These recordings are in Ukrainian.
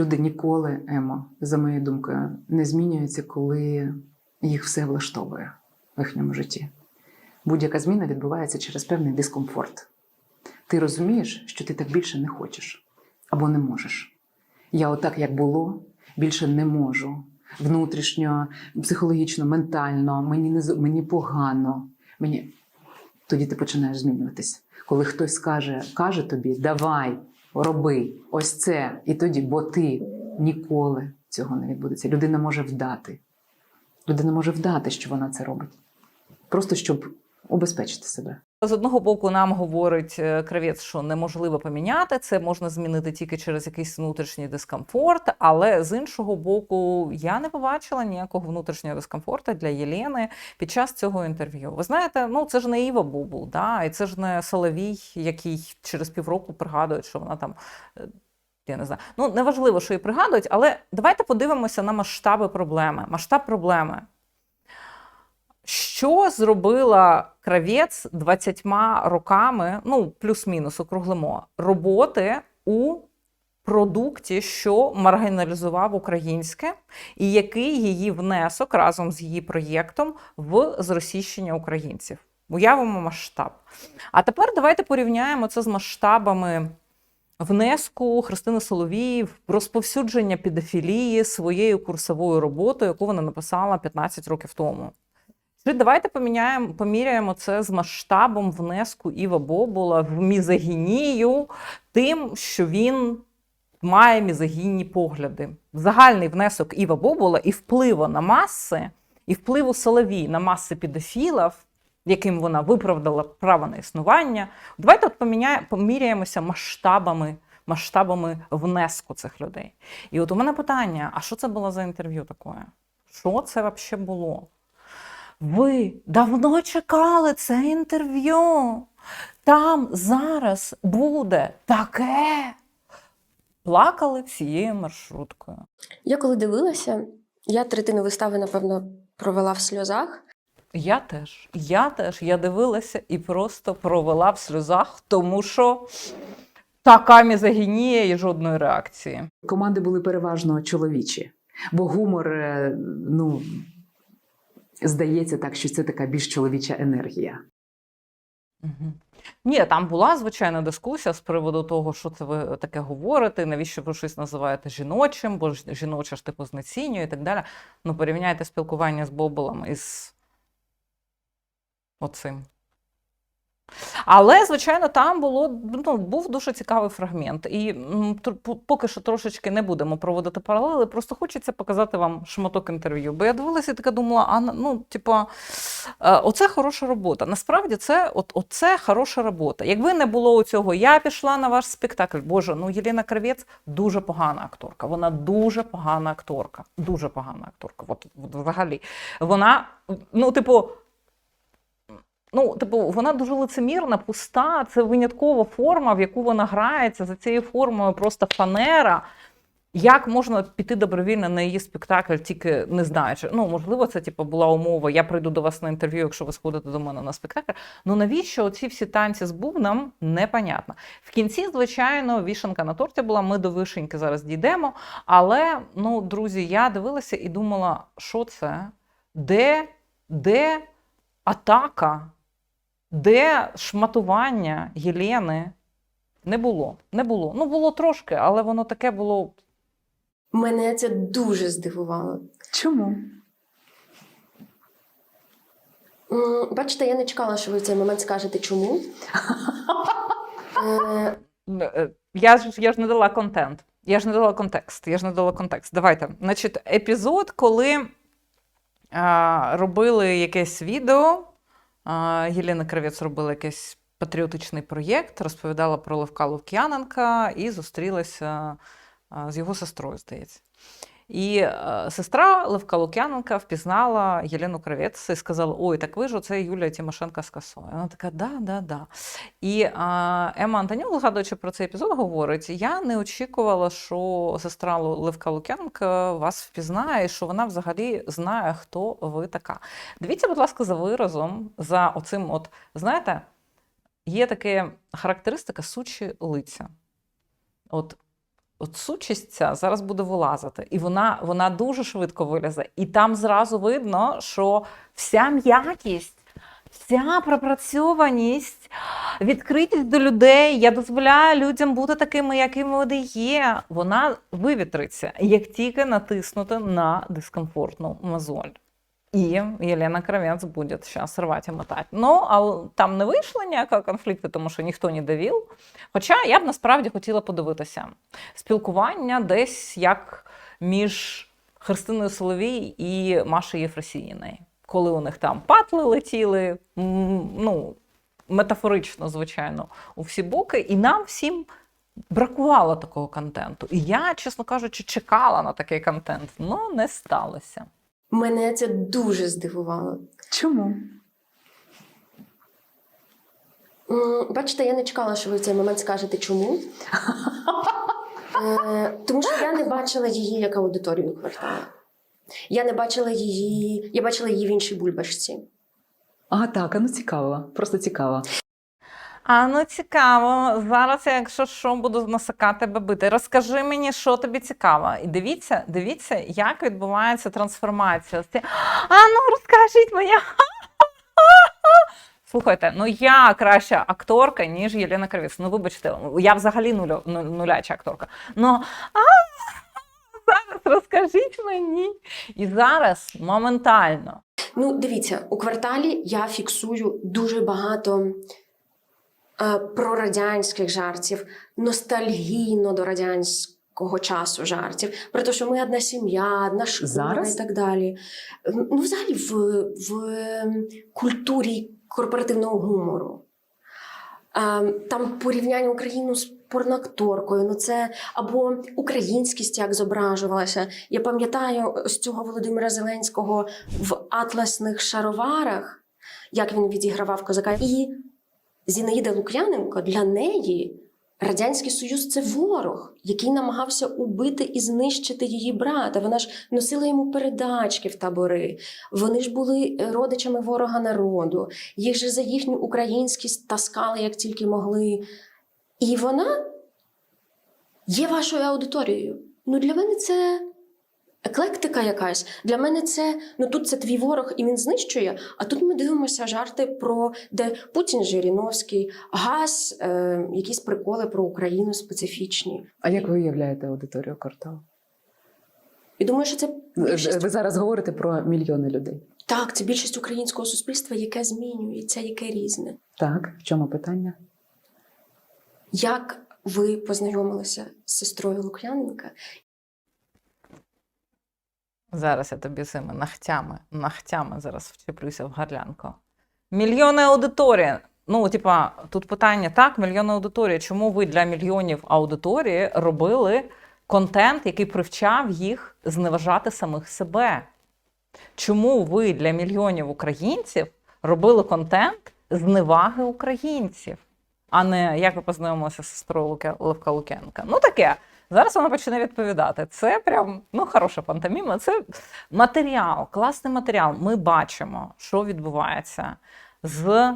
Люди ніколи, Емо, за моєю думкою, не змінюються, коли їх все влаштовує в їхньому житті. Будь-яка зміна відбувається через певний дискомфорт. Ти розумієш, що ти так більше не хочеш або не можеш. Я отак, як було, більше не можу. Внутрішньо, психологічно, ментально, мені не мені погано. Мені тоді ти починаєш змінюватись. Коли хтось каже, каже тобі, давай, роби ось це, і тоді, бо ти ніколи цього не відбудеться. Людина може вдати. Людина може вдати, що вона це робить. Просто щоб убезпечити себе. З одного боку, нам говорить е, кравець, що неможливо поміняти це, можна змінити тільки через якийсь внутрішній дискомфорт. Але з іншого боку, я не побачила ніякого внутрішнього дискомфорту для Єлени під час цього інтерв'ю. Ви знаєте, ну це ж не Іва Бубул, да? і це ж не Соловій, який через півроку пригадує, що вона там. е, Я не знаю. Ну, неважливо, що її пригадують, але давайте подивимося на масштаби проблеми. Масштаб проблеми. Що зробила кравець 20 роками, ну плюс-мінус округлимо, роботи у продукті, що маргіналізував українське, і який її внесок разом з її проєктом в зросійщення українців? Уявимо масштаб. А тепер давайте порівняємо це з масштабами внеску Христини Соловії в розповсюдження педофілії своєю курсовою роботою, яку вона написала 15 років тому. Давайте поміняємо, поміряємо це з масштабом внеску Іва Бобула в мізогінію, тим, що він має мізогінні погляди. Загальний внесок Іва Бобула і впливу на маси, і впливу Соловій на маси педофілів, яким вона виправдала право на існування. Давайте от поміняємо, поміряємося масштабами, масштабами внеску цих людей. І от у мене питання: а що це було за інтерв'ю таке? Що це взагалі було? Ви давно чекали це інтерв'ю. Там зараз буде таке. Плакали всією маршруткою. Я коли дивилася, я третину вистави, напевно, провела в сльозах. Я теж. Я теж. Я дивилася і просто провела в сльозах, тому що така мізогінія і жодної реакції. Команди були переважно чоловічі, бо гумор, е, ну, здається так, що це така більш чоловіча енергія. Угу. Ні, там була звичайна дискусія з приводу того, що це ви таке говорите, навіщо ви щось називаєте жіночим, бо жіноче ж типу знецінює і так далі. Ну, порівняйте спілкування з Боболом із оцим. Але, звичайно, там було, ну, був дуже цікавий фрагмент. І поки що трошечки не будемо проводити паралели, просто хочеться показати вам шматок інтерв'ю. Бо я дивилася і така думала, а ну, типа, е, оце хороша робота. Насправді це от, оце хороша робота. Якби не було цього, я пішла на ваш спектакль. Боже, ну Єліна Кравець дуже погана акторка. Вона дуже погана акторка. Дуже погана акторка. От, от взагалі. Вона, ну, типу. Ну, типу, вона дуже лицемірна, пуста. Це виняткова форма, в яку вона грається. За цією формою просто фанера. Як можна піти добровільно на її спектакль, тільки не знаючи? Ну, можливо, це типу, була умова. Я прийду до вас на інтерв'ю, якщо ви сходите до мене на спектакль. Ну навіщо оці всі танці з бубном? Непонятно. В кінці, звичайно, вішенка на торті була. Ми до вишеньки зараз дійдемо. Але, ну, друзі, я дивилася і думала, що це? Де, де атака? Де шматування Єлени? Не було. Не було. Ну, було трошки, але воно таке було. Мене це дуже здивувало. Чому? Бачите, я не чекала, що ви в цей момент скажете чому. Е, Е, Я ж, я ж не дала контент. Я ж не дала контекст. Я ж не дала контекст. Давайте. Значить, епізод, коли а, робили якесь відео, Єлена Кравець робила якийсь патріотичний проєкт, розповідала про Левка Лук'яненка і зустрілася з його сестрою, здається. І е, сестра Левка Лук'яненка впізнала Єлену Кравець і сказала: Ой, так ви ж оце Юлія Тимошенка з косою. Вона така, да, да, да. І а, Ема Антонюк, згадуючи про цей епізод, говорить: я не очікувала, що сестра Левка Лук'яненка вас впізнає, що вона взагалі знає, хто ви така. Дивіться, будь ласка, за виразом, за оцим, от, знаєте, є така характеристика сучі лиця. От от сучість ця зараз буде вилазити. І вона, вона дуже швидко вилізе. І там зразу видно, що вся м'якість, вся пропрацьованість, відкритість до людей, я дозволяю людям бути такими, якими вони є. Вона вивітриться, як тільки натиснути на дискомфортну мозоль. І Єлена Кравець буде зараз рвати і мотати. Ну, а там не вийшло ніякого конфлікту, тому що ніхто не давив. Хоча я б насправді хотіла подивитися спілкування десь як між Христиною Соловій і Машею Єфросіїною. Коли у них там патли летіли, ну, метафорично, звичайно, у всі боки, і нам всім бракувало такого контенту. І я, чесно кажучи, чекала на такий контент. Ну, не сталося. Мене це дуже здивувало. Чому? Бачите, я не чекала, що ви в цей момент скажете чому. Е, Тому що я не бачила її як аудиторію кварталу. Я не бачила її, я бачила її в іншій бульбашці. А, так, а ну цікаво, просто цікаво. А ну цікаво. Зараз, я, якщо що, буду насикати тебе бити. Розкажи мені, що тобі цікаво. І дивіться, дивіться, як відбувається трансформація. А ну розкажіть мені. Слухайте, ну я краща акторка, ніж Єлена Кравець. Ну, вибачте, я взагалі нулю, ну, нуляча акторка. Ну а, зараз розкажіть мені. І зараз моментально. Ну, дивіться, у кварталі я фіксую дуже багато прорадянських жартів, ностальгійно до радянського часу жартів. Про те, що ми одна сім'я, одна школа Зараз? і так далі. Ну, взагалі, в, в культурі корпоративного гумору. Е, Там порівняння Україну з порноакторкою, ну це або українськість як зображувалася. Я пам'ятаю з цього Володимира Зеленського в атласних шароварах, як він відігравав козака. І Зінаїда Лук'яненко для неї Радянський Союз це ворог, який намагався убити і знищити її брата. Вона ж носила йому передачки в табори. Вони ж були родичами ворога народу. Їх же за їхню українськість таскали як тільки могли. І вона є вашою аудиторією. Ну, для мене це еклектика якась. Для мене це ну тут це твій ворог, і він знищує. А тут ми дивимося жарти про де Путін Жириновський, газ, е, якісь приколи про Україну специфічні. А як ви уявляєте аудиторію кварталу? І думаю, що це більшість, Ви зараз говорите про мільйони людей. так, це більшість українського суспільства, яке змінюється, яке різне. Так, в чому питання? Як ви познайомилися з сестрою Лук'яненка? Зараз я тобі цими ногтями, ногтями зараз вчеплюся в горлянку. Мільйони аудиторії. Ну, типа, тут питання: так, мільйони аудиторії. Чому ви для мільйонів аудиторії робили контент, який привчав їх зневажати самих себе? Чому ви для мільйонів українців робили контент зневаги українців, а не як ви познайомилися з сестрою Левка Лукенка? Ну таке. Зараз вона почне відповідати. Це прям ну хороша пантоміма. Це матеріал, класний матеріал. Ми бачимо, що відбувається з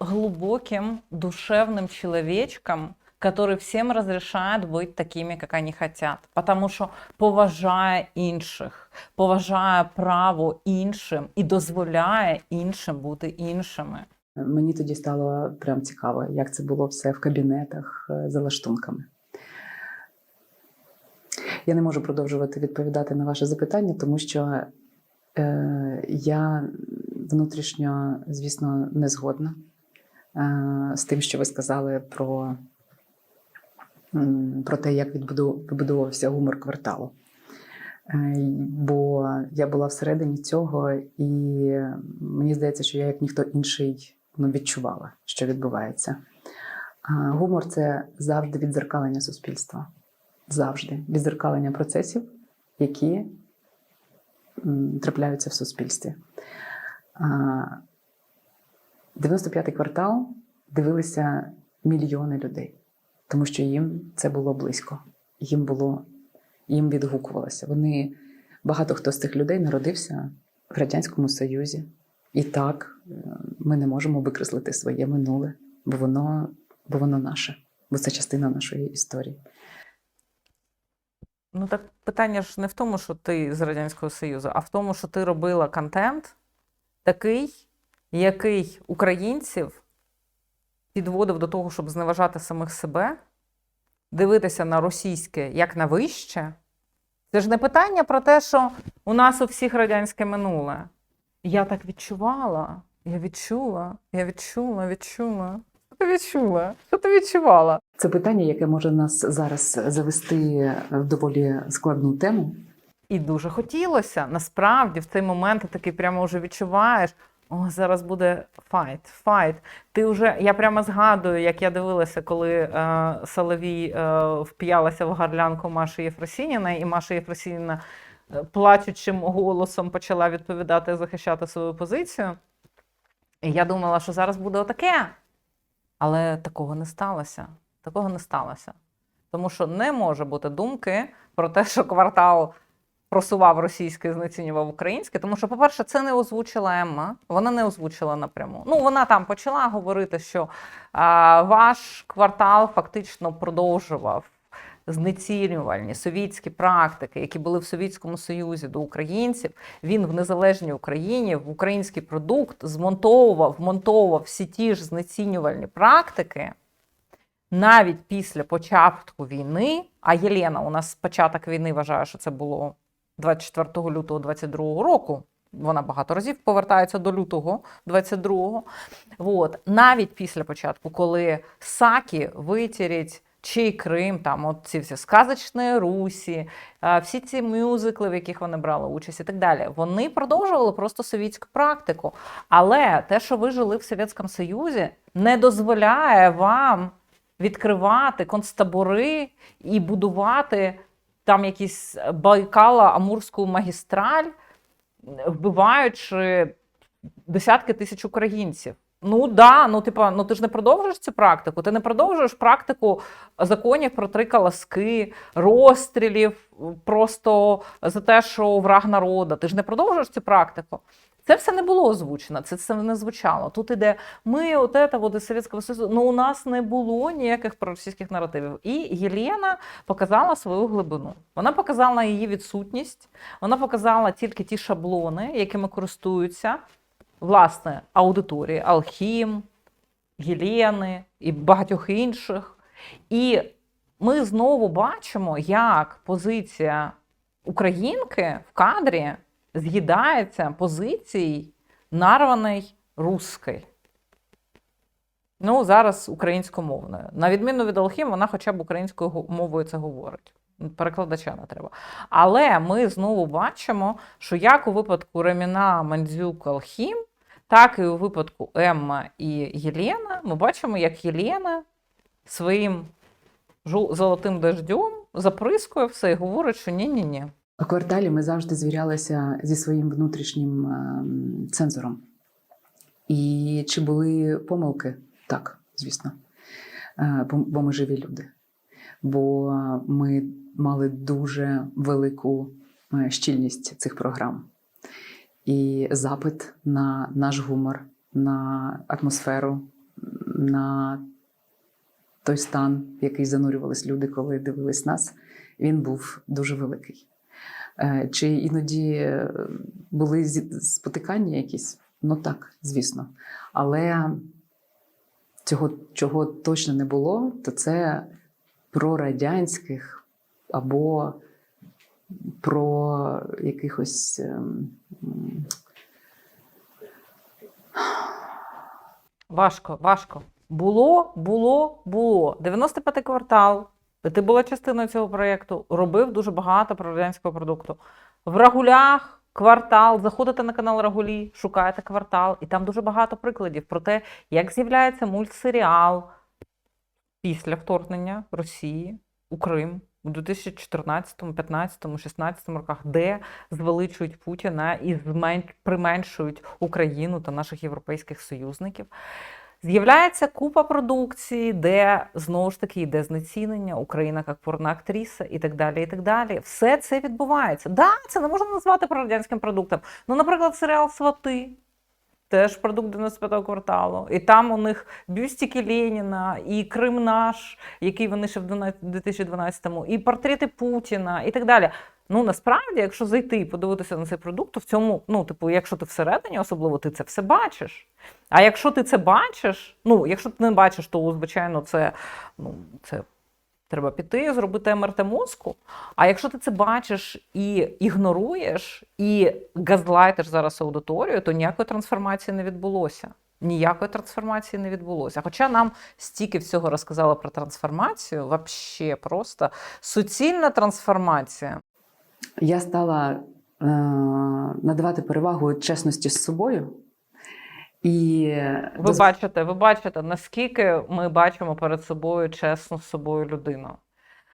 глубоким душевным человечком, который всем разрешает быть такими, как они хотят. Потому що поважає інших, поважає право іншим і дозволяє іншим бути іншими. Мені тоді стало прям цікаво, як це було все в кабінетах е, за лаштунками. Я не можу продовжувати відповідати на ваше запитання, тому що е, я внутрішньо, звісно, не згодна е, з тим, що ви сказали про, про те, як вибудовувався гумор кварталу. Е, Бо я була всередині цього, і мені здається, що я, як ніхто інший, ну, відчувала, що відбувається. Гумор це завжди відзеркалення суспільства. Завжди відзеркалення процесів, які трапляються в суспільстві. 95-й квартал дивилися мільйони людей, тому що їм це було близько, їм було їм відгукувалося. Вони багато хто з цих людей народився в Радянському Союзі. І так, е, ми не можемо викреслити своє минуле, бо воно, бо воно наше, бо це частина нашої історії. Ну так питання ж не в тому, що ти з Радянського Союзу, а в тому, що ти робила контент такий, який українців підводив до того, щоб зневажати самих себе, дивитися на російське як на вище. Це ж не питання про те, що у нас у всіх радянське минуле. Я так відчувала, я відчула, я відчула, відчула. Що ти відчула? Що ти відчувала? Це питання, яке може нас зараз завести в доволі складну тему. І дуже хотілося. Насправді, в цей момент ти такий прямо вже відчуваєш. О, зараз буде файт, файт. Ти вже я прямо згадую, як я дивилася, коли е, Соловій е, вп'ялася в гарлянку Маші Єфросініної, і Маша Єфросініна е, плачучим голосом почала відповідати, захищати свою позицію. І я думала, що зараз буде отаке. Але такого не сталося. Такого не сталося. Тому що не може бути думки про те, що квартал просував російське і знецінював українське. Тому що, по-перше, це не озвучила Емма, вона не озвучила напряму. Ну, вона там почала говорити, що а, ваш квартал фактично продовжував знецінювальні совітські практики, які були в Совєтському Союзі до українців. Він в незалежній Україні в український продукт змонтовував, вмонтовував всі ті ж знецінювальні практики. Навіть після початку війни, а Єлена у нас початок війни вважає, що це було 24 лютого 22 року. Вона багато разів повертається до лютого 22-го. От. Навіть після початку, коли Сакі витірять чий Крим, там от ці всі сказочні Русі, е, всі ці мюзикли, в яких вони брали участь, і так далі, вони продовжували просто совітську практику. Але те, що ви жили в Совєтському Союзі, не дозволяє вам відкривати концтабори і будувати там якісь Байкало-Амурську магістраль, вбиваючи десятки тисяч українців. Ну да, ну типа, ну ти ж не продовжуєш цю практику. Ти не продовжуєш практику законів про три колоски, розстрілів просто за те, що враг народу. Ти ж не продовжуєш цю практику. Це все не було озвучено, це все не звучало. Тут іде ми, от це, от Совєтського Союзу. Ну у нас не було ніяких проросійських наративів. І Єлена показала свою глибину. Вона показала її відсутність, вона показала тільки ті шаблони, якими користуються власне аудиторії Алхім, Єлени і багатьох інших. І ми знову бачимо, як позиція українки в кадрі з'їдається позицій нарваний русський. Ну, зараз українськомовною. На відміну від Алхім, вона хоча б українською мовою це говорить. Перекладача не треба. Але ми знову бачимо, що як у випадку Реміна Мандзюк Алхім, так і у випадку Емма і Єлена, ми бачимо, як Єлена своїм золотим дождем заприскує все і говорить, що ні-ні-ні. У кварталі ми завжди звірялися зі своїм внутрішнім ем, цензором. І чи були помилки? Так, звісно. Е, бо- Бо ми живі люди. Бо ми мали дуже велику е, щільність цих програм. І запит на наш гумор, на атмосферу, на той стан, в який занурювались люди, коли дивились нас, він був дуже великий. Е, Чи іноді е, були спотикання якісь? Ну так, звісно. Але цього, чого точно не було, то це про радянських або про якихось. ем, Важко, важко. Було, було, було. 95-й квартал. Ти була частиною цього проєкту, робив дуже багато про радянського продукту. В Рагулях квартал, заходите на канал Рагулі, шукаєте квартал, і там дуже багато прикладів про те, як з'являється мультсеріал після вторгнення Росії у Крим у 2014, 15, 16 роках, де звеличують Путіна і применшують Україну та наших європейських союзників. З'являється купа продукції, де знову ж таки йде знецінення, Україна як порноактриса і так далі. і так далі. Все це відбувається. Да, це не можна назвати прорадянським продуктом. Ну, наприклад, серіал Свати. Теж продукт 95-го кварталу. І там у них бюстики Леніна, і Крим наш, який вони ще в 2012-му, і портрети Путіна, і так далі. Ну насправді, якщо зайти і подивитися на цей продукт, то в цьому, ну, типу, якщо ти всередині, особливо ти це все бачиш. А якщо ти це бачиш, ну якщо ти не бачиш, то звичайно це, ну, це треба піти, зробити МРТ мозку. А якщо ти це бачиш і ігноруєш, і газлайтиш зараз аудиторію, то ніякої трансформації не відбулося. Ніякої трансформації не відбулося. Хоча нам стільки всього розказали про трансформацію, вообще просто суцільна трансформація. Я стала е, надавати перевагу чесності з собою. І Ви бачите, ви бачите, наскільки ми бачимо перед собою чесну з собою людину.